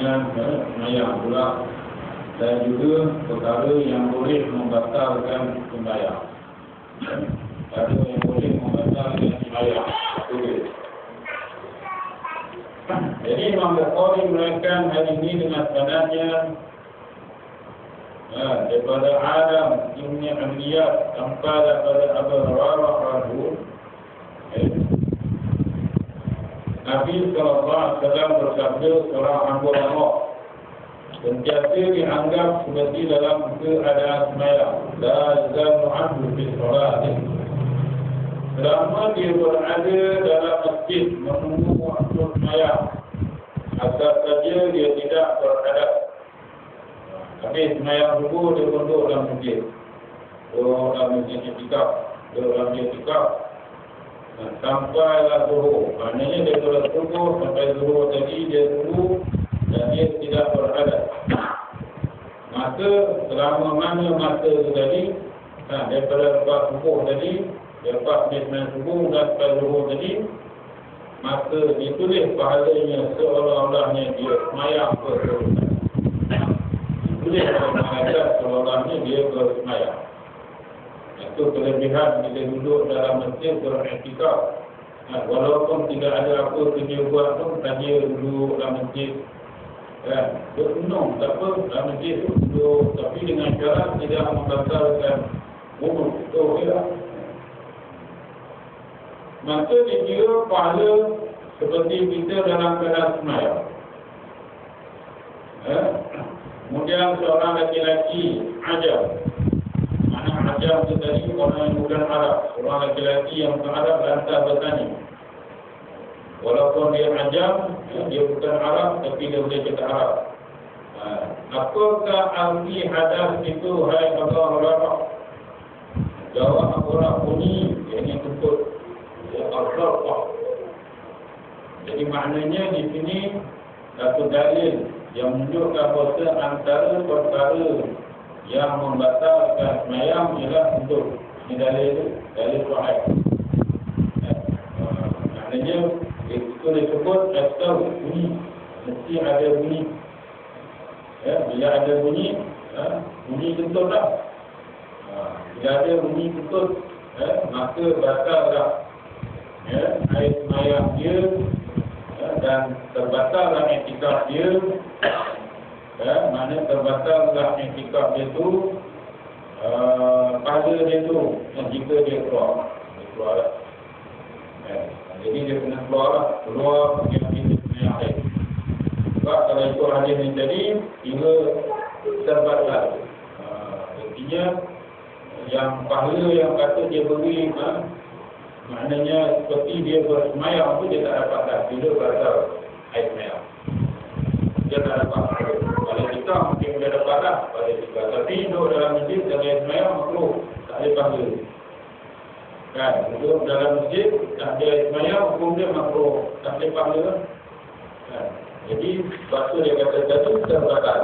dengan eh, semayang pula dan juga perkara yang boleh membatalkan sembahyang. Eh, Perkara yang boleh membatalkan. Itu dia. Jadi Imam Bukhari menerangkan hari ini dengan sanadnya ha, daripada Adam Ibn Amriyat sampai daripada Abu Hurairah Radhu eh, Nabi SAW bersabda seorang hamba Allah sentiasa dianggap seperti dalam keadaan semayang la zalu anhu fi salatih selama dia berada dalam masjid menunggu waktu semayang asal saja dia tidak berhadap tapi semayang subuh dia duduk dalam masjid. Duduk dalam masjid itikaf duduk dalam masjid itikaf sampailah zuhur. Maknanya dia telah subuh sampai zuhur tadi dia tunggu dan dia tidak berhadap. Maka selama mana masa itu tadi? Ha, daripada lepas subuh tadi lepas dia semayang subuh dan sampai zuhur tadi maka ditulis pahalanya seolah-olahnya dia semayang berserutan ditulis malaikat seolah-olahnya dia bersemayang itu kelebihan bila duduk dalam masjid beraktikaf ha, walaupun tidak ada apa kerja buat pun saja duduk dalam masjid. Kan berunung tak apa dalam masjid tu duduk. Tapi dengan cara tidak membatalkan umur. Itu okey lah maka dikira pahala seperti kita dalam keadaan semayang. Eh? kemudian seorang laki-laki ajar ajar itu tadi orang yang bukan Arab seorang laki-laki yang bukan Arab lantas bertanya walaupun dia ajar ya, dia bukan Arab tapi dia boleh cakap Arab apakah arti hadas itu hai Allah Allah jawab orang bunyi yang ini tuntut al-Zarqah. Jadi maknanya di sini satu dalil yang menunjukkan bahawa antara perkara yang membatalkan semayang ialah untuk ini dalil itu, dalil sahih. Eh, maknanya itu disebut asal bunyi, mesti ada bunyi. Ya, bila ada bunyi, ya, bunyi kentut tak? Bila ada bunyi kentut, ya, maka batallah ya, air semayang dia ya, dan terbatallah etikaf dia ya, mana terbatallah etikaf dia tu uh, pada dia tu yang jika dia keluar dia keluar lah. ya, jadi dia kena keluar lah keluar pergi pergi semayang air sebab kalau ikut hadis ni tadi hingga terbatal uh, artinya yang pahala yang kata dia beri ha, Maknanya seperti dia bersemayang tu dia tak dapat dah bila berasal air semayang. Dia tak dapat. Kalau pada kita. Tapi duduk dalam masjid dan air semayang makhluk tak ada pahala. Kan? Duduk dalam masjid tak ada semayang hukum dia makhluk tak ada pahala. Kan? Jadi, waktu dia kata tadi terbatal.